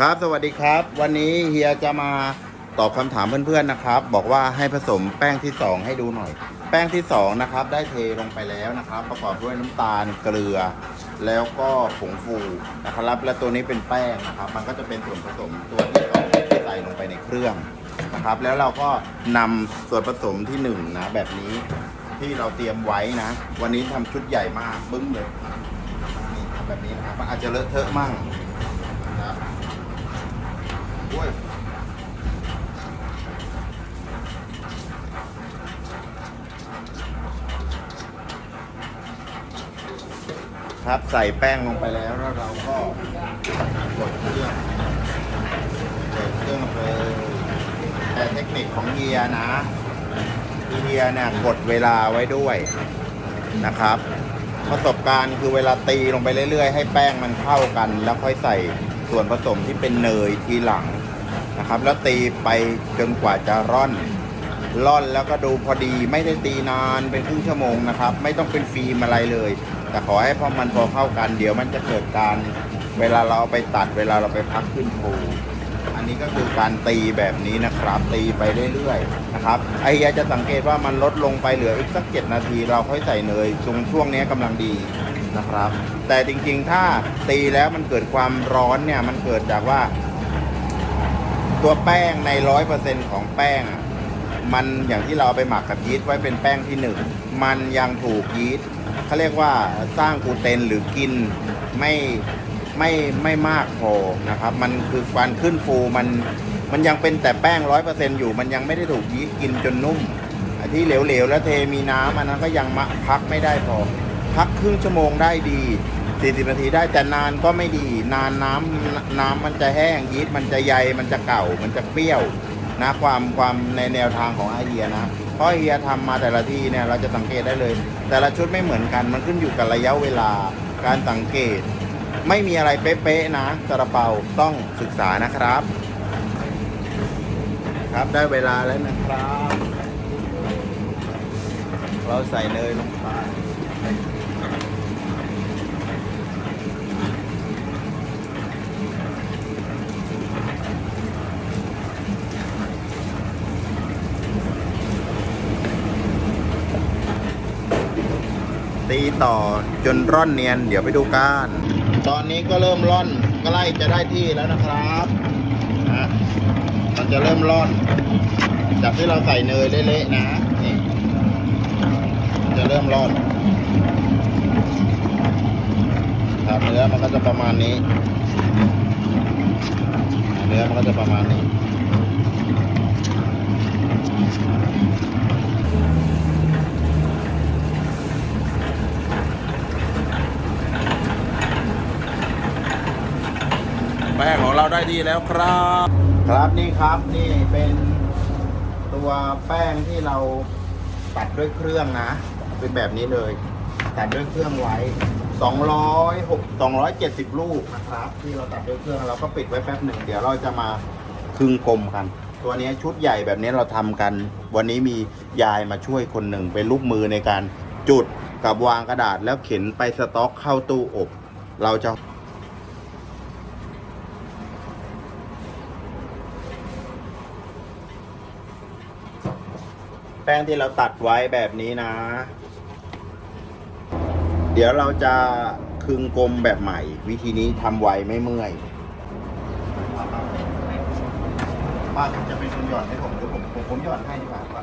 ครับสวัสดีครับ วันนี้เฮียจะมาตอบคำถามเพื่อนๆนะครับ บอกว่าให้ผสมแป้งที่ 2 ให้ดูหน่อย แป้งที่2นะครับได้เทลงไปแล้วนะครับ ประกอบด้วยน้ำตาลเกลือ แล้วก็ผงฟูนะครับ และตัวนี้เป็นแป้งนะครับ มันก็จะเป็นส่วนผสมตัวที่สองที่ใส่ลงไปในเครื่องนะครับ แล้วเราก็นำส่วนผสมที่หนึ่งนะแบบนี้ที่เราเตรียมไว้นะ วันนี้ทำชุดใหญ่มากบึ้งเลยแบบนี้นะครับอาจจะเลอะเทอะมั่งนะครับ ด้วย ครับ ใส่แป้งลงไปแล้วแล้วเราก็กดเครื่องเปิดเครื่องเลยแต่เทคนิคของเฮียนะเฮียเนี่ยกดเวลาไว้ด้วยนะครับ ประสบการณ์คือเวลาตีลงไปเรื่อยๆ ให้แป้งมันเข้ากัน แล้วค่อยใส่ส่วนผสมที่เป็นเนยทีหลังนะครับ แล้วตีไปจนกว่าจะร่อนร่อนแล้วก็ดูพอดีไม่ได้ตีนานเป็นครึ่งชั่วโมงนะครับ ไม่ต้องเป็นฟิล์มอะไรเลย แต่ขอให้พอมันพอเข้ากัน เดี๋ยวมันจะเกิดการเวลาเราเอาไปตัดเวลาเราไปพักขึ้นโพอันนี้ก็คือการตีแบบนี้นะครับ ตีไปเรื่อยๆนะครับไอ้เฮียจะสังเกตว่ามันลดลงไปเหลืออีกสักเจ็ดนาที เราค่อยใส่เนยช่วงช่วงนี้กำลังดีนะครับ แต่จริงๆถ้าตีแล้วมันเกิดความร้อนเนี่ยมันเกิดจากว่า ตัวแป้งในร้อยเปอร์เซ็นของแป้ง มันอย่างที่เราไปหมักกับยีสต์ไว้เป็นแป้งที่หนึ่งมันยังถูกยีสต์ เขาเรียกว่าสร้างกูเตนหรือกินไม่ไม่ไม่มากพอนะครับ มันคือการขึ้นฟูมันมันยังเป็นแต่แป้งร้อยเปอร์เซ็นอยู่ มันยังไม่ได้ถูกยีกินจนนุ่มที่เหลวๆแล้วเทมีน้ำอันนั้นก็ยังมาพักไม่ได้พอ พักครึ่งชั่วโมงได้ดี40นาทีได้แต่นานก็ไม่ดี นานน้ำน้ำมันจะแห้งยีสต์มันจะใยมันจะเก่ามันจะเปรี้ยว นะความความในแนวทางของไอเฮียนะเพราะไอเฮียทำมาแต่ละที่เนี่ยเราจะสังเกตได้เลย แต่ละชุดไม่เหมือนกันมันขึ้นอยู่กับระยะเวลาการสังเกต ไม่มีอะไรเป๊ะๆนะซาลาเปาต้องศึกษานะครับ ครับได้เวลาแล้วนะครับ เราใส่เนยลงไป ตีต่อจนร่อนเนียน เดี๋ยวไปดูกันตอนนี้ก็เริ่มร่อนใกล้จะได้ที่แล้วนะครับนะมันจะเริ่มร่อน จากที่เราใส่เนยเละๆนะนี่มันจะเริ่มร่อนครับเนื้อมันก็จะประมาณนี้ เนื้อมันก็จะประมาณนี้ แป้งของเรา ได้ดีแล้วครับ ครับนี่ครับนี่เป็นตัวแป้งที่เราตัดด้วยเครื่องนะ เป็นแบบนี้เลย ตัดด้วยเครื่องไว้206 270 ลูกนะครับ ที่เราตัดด้วยเครื่องเราก็ปิดไว้แป๊บหนึ่งเดี๋ยวเราจะมาคึงกลมกัน ตัวนี้ชุดใหญ่แบบนี้เราทำกัน วันนี้มียายมาช่วยคนหนึ่งเป็นลูกมือในการจุดกับวางกระดาษแล้วเข็นไปสต็อกเข้าตู้อบ เราจะ แป้งที่เราตัดไว้แบบนี้นะ เดี๋ยวเราจะคึงกลมแบบใหม่ วิธีนี้ทำไวไม่เมื่อยป้าจะเป็นคนหย่อนให้ผมหรือผมผมผมหย่อนให้ดีกว่าป้า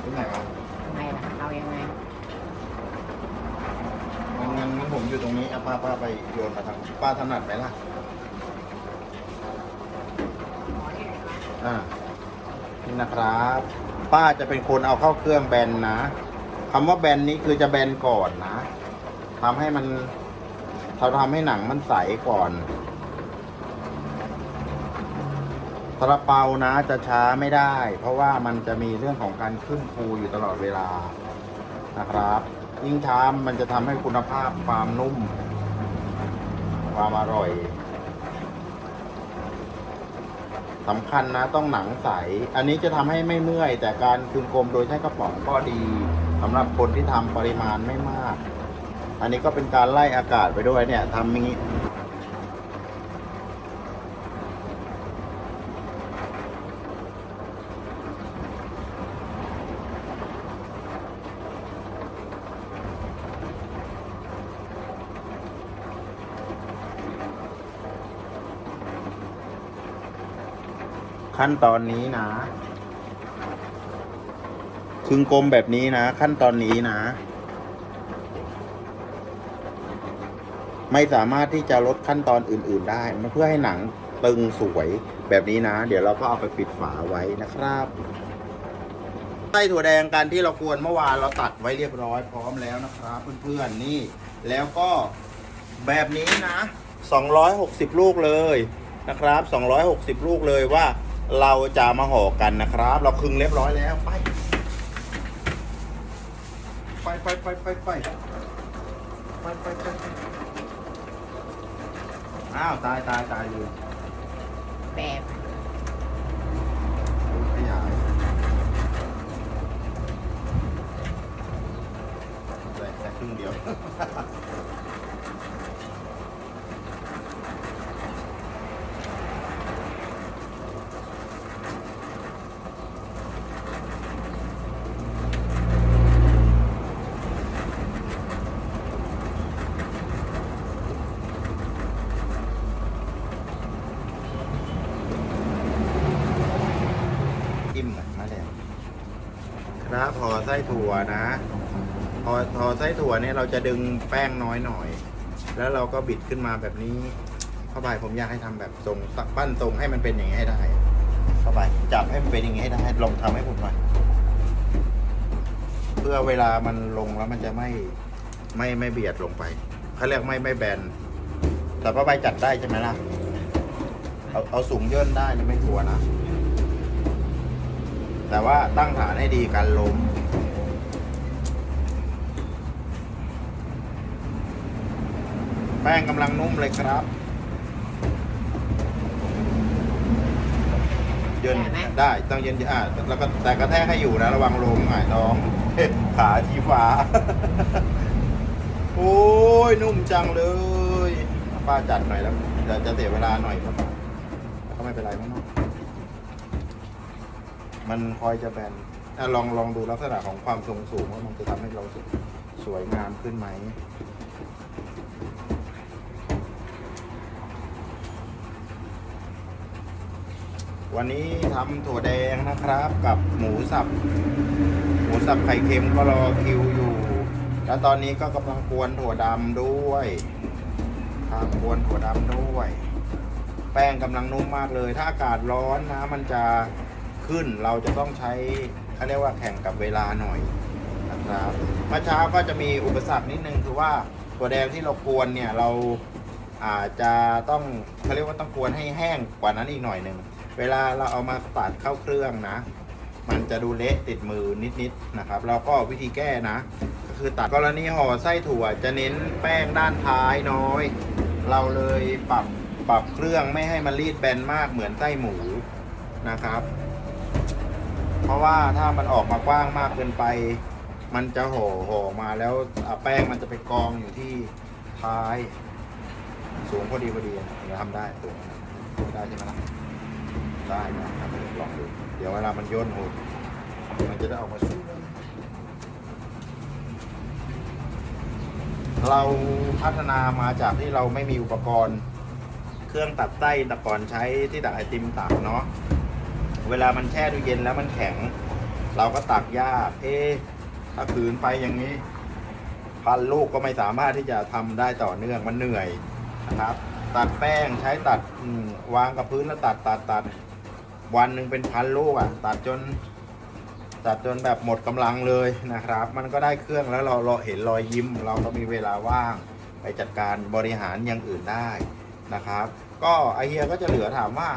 หรือไงวะทำไมล่ะเอายังไงงั้นงั้นงั้นผมอยู่ตรงนี้อะป้าป้าไปโยนมาทางป้าถนัดไหมล่ะอ่านี่นะครับ ป้าจะเป็นคนเอาเข้าเครื่องแบนนะคำว่าแบนนี้คือจะแบนก่อนนะทำให้มันเราทำให้หนังมันใสก่อนซาลาเปานะจะช้าไม่ได้ เพราะว่ามันจะมีเรื่องของการขึ้นฟูอยู่ตลอดเวลานะครับ ยิ่งช้ามันจะทำให้คุณภาพความนุ่ม ความอร่อย สำคัญนะต้องหนังใส อันนี้จะทำให้ไม่เมื่อย แต่การคืนกลมโดยใช้กระป๋องก็ดีสำหรับคนที่ทำปริมาณไม่มาก อันนี้ก็เป็นการไล่อากาศไปด้วยเนี่ยทำอย่างนี้ ขั้นตอนนี้นะคึงกลมแบบนี้นะ ขั้นตอนนี้นะ ไม่สามารถที่จะลดขั้นตอนอื่น ๆ ได้เพื่อให้หนังตึงสวยแบบนี้นะ เดี๋ยวเราก็เอาไปปิดฝาไว้นะครับไส้ถั่วแดงกันที่เรากวนเมื่อวานเราตัดไว้เรียบร้อยพร้อมแล้วนะครับเพื่อนๆนี่ แล้วก็แบบนี้นะ 260 ลูกเลยนะครับ 260 ลูกเลยว่า เราจะมาห่อกันนะครับ เราคึงเรียบร้อยแล้วไป ไปไปไปไปไปไปไปไปอ้าวตายตายตายอยู่แบบขยายแต่แต่ครึ่งเดียว จิ้มหน่อยมาแล้วครับพอ ไส้ถั่วนะ พอพอไส้ถั่วเนี่ยเราจะดึงแป้งน้อยหน่อย แล้วเราก็บิดขึ้นมาแบบนี้เข้าไปผมอยากให้ทำแบบทรงตักปั้นทรงให้มันเป็นอย่างนี้ให้ได้ เข้าไปจับให้มันเป็นอย่างนี้ให้ได้ลองทำให้ผมหน่อยเพื่อเวลามันลงแล้วมันจะไม่ไม่ไม่เบียดลงไปเขาเรียกไม่ไม่แบน แต่ผ้าใบจัดได้ใช่ไหมล่ะเอาเอาสูงย่นได้นะไม่กลัวนะ แต่ว่าตั้งฐานให้ดีการล้ม แป้งกำลังนุ่มเลยครับ เยินได้ต้องเย็นอ่าแล้วก็แต่กระแทกให้อยู่นะระวังลมหงายท้องขาชี้ฟ้า โอ้ยนุ่มจังเลยป้าจัดหน่อยแล้วจะจะเสียเวลาหน่อยครับแต่ก็ไม่เป็นไรมั้งเนาะมันคอยจะแบนอะลองลองดูลักษณะของความทรงสูงว่ามันจะทำให้เราสสวยงามขึ้นไหม วันนี้ทำถั่วแดงนะครับ กับหมูสับ หมูสับไข่เค็มก็รอคิวอยู่ แล้วตอนนี้ก็กำลังกวนถั่วดำด้วยครับกวนถั่วดำด้วย แป้งกำลังนุ่มมากเลย ถ้าอากาศร้อนนะมันจะขึ้นเราจะต้องใช้เขาเรียกว่าแข่งกับเวลาหน่อยนะครับเมื่อเช้าก็จะมีอุปสรรคนิดนึงคือว่าตัวแดงที่เรากวนเนี่ยเราอาจจะต้องเขาเรียกว่าต้องกวนให้แห้งกว่านั้นอีกหน่อยหนึ่ง เวลาเราเอามาตัดเข้าเครื่องนะ มันจะดูเละติดมือนิดๆนะครับ แล้วก็วิธีแก้นะ ก็คือตัดกรณีห่อไส้ถั่วจะเน้นแป้งด้านท้ายน้อย เราเลยปรับปรับเครื่องไม่ให้มันรีดแบนมากเหมือนไส้หมูนะครับ เพราะว่าถ้ามันออกมากว้างมากเกินไป มันจะห่อห่อมาแล้วแป้งมันจะไปกองอยู่ที่ท้าย สูงพอดีพอดีเราทำได้สูงได้ใช่ไหมล่ะ ได้นะครับลองดูเดี๋ยวเวลามันย่นหดมันจะได้ออกมาสวยเราพัฒนามาจากที่เราไม่มีอุปกรณ์ เครื่องตัดไส้แตะก่อนใช้ที่ตักไอติมตักเนาะเวลามันแช่ตู้เย็นแล้วมันแข็ง เราก็ตักยากเอ๊ะถ้าขืนไปอย่างนี้ พันลูกก็ไม่สามารถที่จะทำได้ต่อเนื่องมันเหนื่อยนะครับ ตัดแป้งใช้ตัดวางกับพื้นแล้วตัดตัดตัด วันหนึ่งเป็นพันลูกอะตัดจนตัดจนแบบหมดกำลังเลยนะครับ มันก็ได้เครื่องแล้วเราเราเห็นรอยยิ้ม เราก็มีเวลาว่างไปจัดการบริหารอย่างอื่นได้นะครับ ก็ไอเฮียก็จะเหลือถามว่า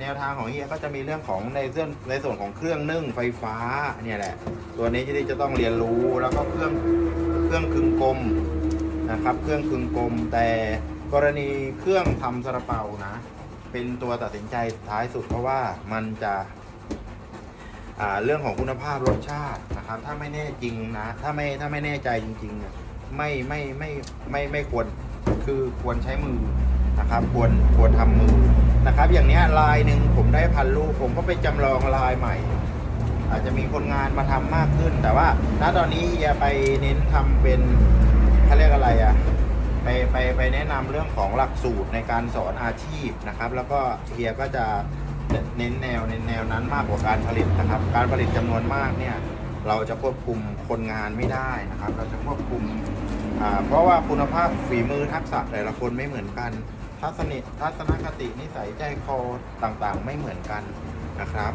แนวทางของเฮียก็จะมีเรื่องของในเรื่องในส่วนของเครื่องนึ่งไฟฟ้าเนี่ยแหละ ตัวนี้ที่จะต้องเรียนรู้แล้วก็เครื่องเครื่องคึงกลมนะครับ เครื่องคึงกลมแต่กรณีเครื่องทำซาลาเปานะ เป็นตัวตัดสินใจท้ายสุดเพราะว่ามันจะเรื่องของคุณภาพรสชาตินะครับถ้าไม่แน่จริงนะถ้าไม่ถ้าไม่แน่ใจจริงๆเนี่ยไม่ไม่ไม่ไม่ไม่ควรคือควรใช้มือนะครับควรควรทำมือนะครับ อย่างเนี้ยลายหนึ่งผมได้พันลูกผมก็ไปจำลองลายใหม่ อาจจะมีคนงานมาทำมากขึ้น แต่ว่าณตอนนี้อย่าไปเน้นทำเป็นเขาเรียกอะไรอะไป ไปไปแนะนำเรื่องของหลักสูตรในการสอนอาชีพนะครับ แล้วก็เฮียก็จะเน้นแนวเน้นแนวนั้นมากกว่าการผลิตนะครับ การผลิตจำนวนมากเนี่ยเราจะควบคุมคนงานไม่ได้นะครับ เราจะควบคุมเพราะว่าคุณภาพฝีมือทักษะแต่ละคนไม่เหมือนกัน ทัศนิทัศนคตินิสัยใจคอต่างๆ ไม่เหมือนกันนะครับ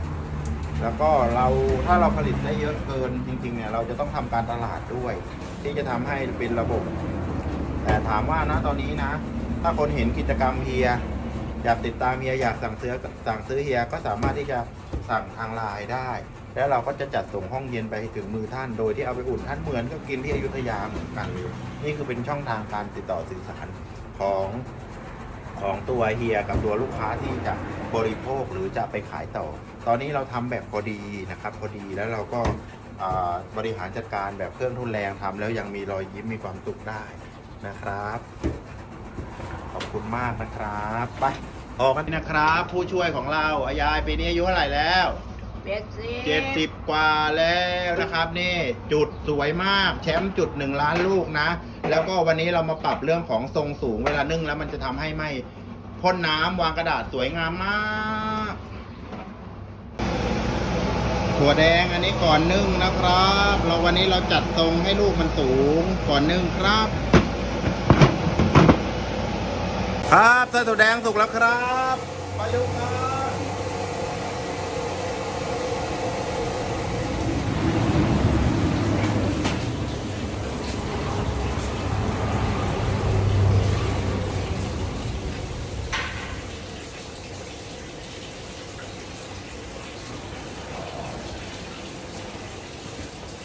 แล้วก็เราถ้าเราผลิตได้เยอะเกินจริงๆเนี่ยเราจะต้องทำการตลาดด้วย ที่จะทำให้เป็นระบบ แต่ถามว่านะตอนนี้นะ ถ้าคนเห็นกิจกรรมเฮีย อยากติดตามเฮียอยากสั่งซื้อสั่งซื้อเฮียก็สามารถที่จะสั่งทางไลน์ได้ แล้วเราก็จะจัดส่งห้องเย็นไปถึงมือท่าน โดยที่เอาไปอุ่นท่านเหมือนกับกินที่อยุธยาเหมือนกัน นี่คือเป็นช่องทางการติดต่อสื่อสารของของตัวเฮียกับตัวลูกค้าที่จะบริโภคหรือจะไปขายต่อ ตอนนี้เราทำแบบพอดีนะครับพอดีแล้วเราก็บริหารจัดการแบบเครื่องทุนแรงทำแล้วยังมีรอยยิ้มมีความสุขได้ นะครับ ขอบคุณมากนะครับ ไปออกกันนะครับ ผู้ช่วยของเราอายายปีนี้อายุเท่าไหร่แล้วเบ็ดสิเจ็ดสิบกว่าแล้วนะครับ นี่จุดสวยมากแชมป์จุดหนึ่งล้านลูกนะ แล้วก็วันนี้เรามาปรับเรื่องของทรงสูงเวลานึ่งแล้วมันจะทำให้ไม่พ่นน้ำวางกระดาษสวยงามมากถั่วแดงอันนี้ก่อนนึ่งนะครับ เราวันนี้เราจัดทรงให้ลูกมันสูงก่อนนึ่งครับ ครับไส้ถั่วแดงสุกแล้วครับไปดูกัน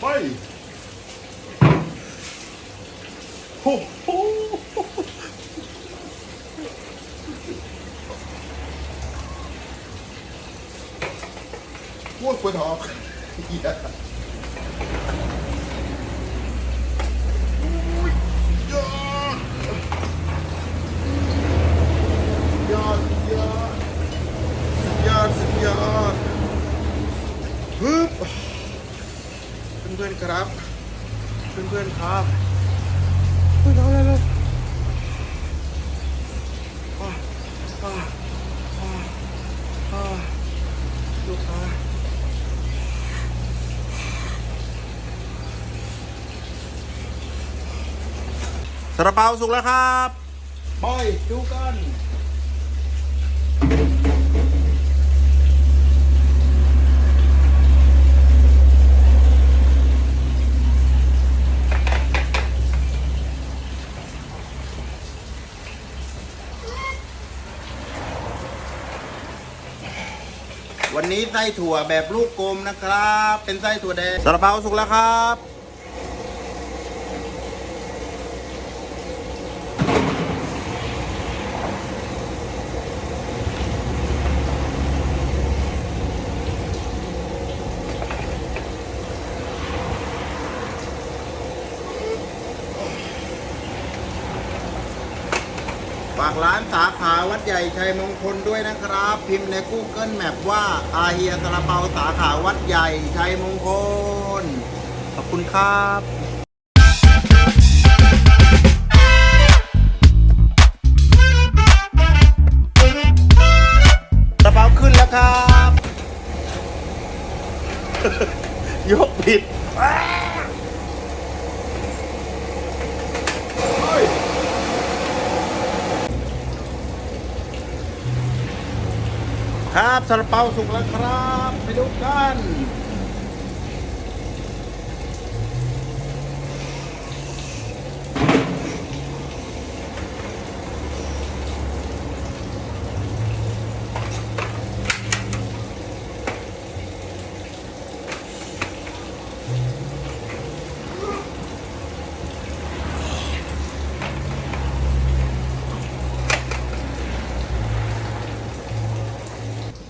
ไปโอ้โห พูดคุยทอกเหี้ยอุ้ยยอดยอดยอดยอดยอดฮึบเพื่อนๆครับ เพื่อนๆครับเฮ้ยเร็วเร็วเร็วอ่าอ่าอ่าอ่าลูกค้า สระเปาสุกแล้วครับไปดูกันวันนี้ไส้ถั่วแบบลูกกลมนะครับ เป็นไส้ถั่วแดงสระเปาสุกแล้วครับ ฝากร้านสาขาวัด ใหญ่ชัยมงคลด้วยนะครับ พิมพ์ใน Google Map ว่าอาเฮียสลาเปาสาขาวัดใหญ่ชัยมงคล ขอบคุณครับสลาเปาขึ้นแล้วครับ ยกผิด ครับซาลาเปาสุกแล้วครับ ไปดูกัน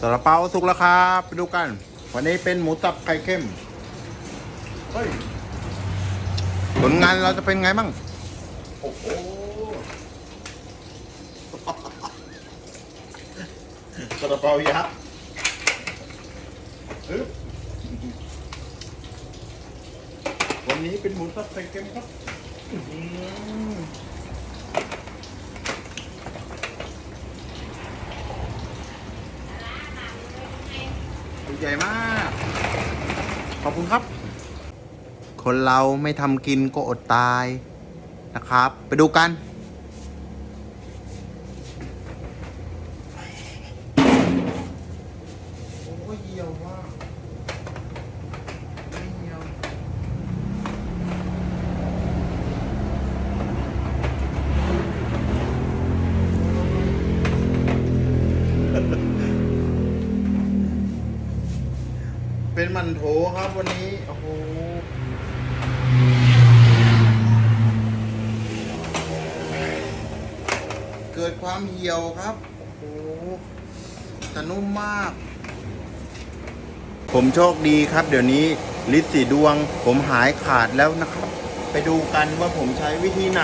ซาลาเปาสุกแล้วครับไปดูกัน วันนี้เป็นหมูสับไข่เข้มเฮ้ยผลงานเราจะเป็นไงบ้างโอ้โหซาลาเปายักษ์วันนี้เป็นหมูสับไข่เข้มครับ อื้อหือใหญ่มาก ขอบคุณครับ คนเราไม่ทำกินก็อดตายนะครับ ไปดูกัน เป็นมันโถครับวันนี้ โอ้โหเกิดความเหี่ยวครับ โอ้โหแต่นุ่มมาก ผมโชคดีครับ เดี๋ยวนี้ลิสีดวง ผมหายขาดแล้วนะครับ ไปดูกันว่าผมใช้วิธีไหน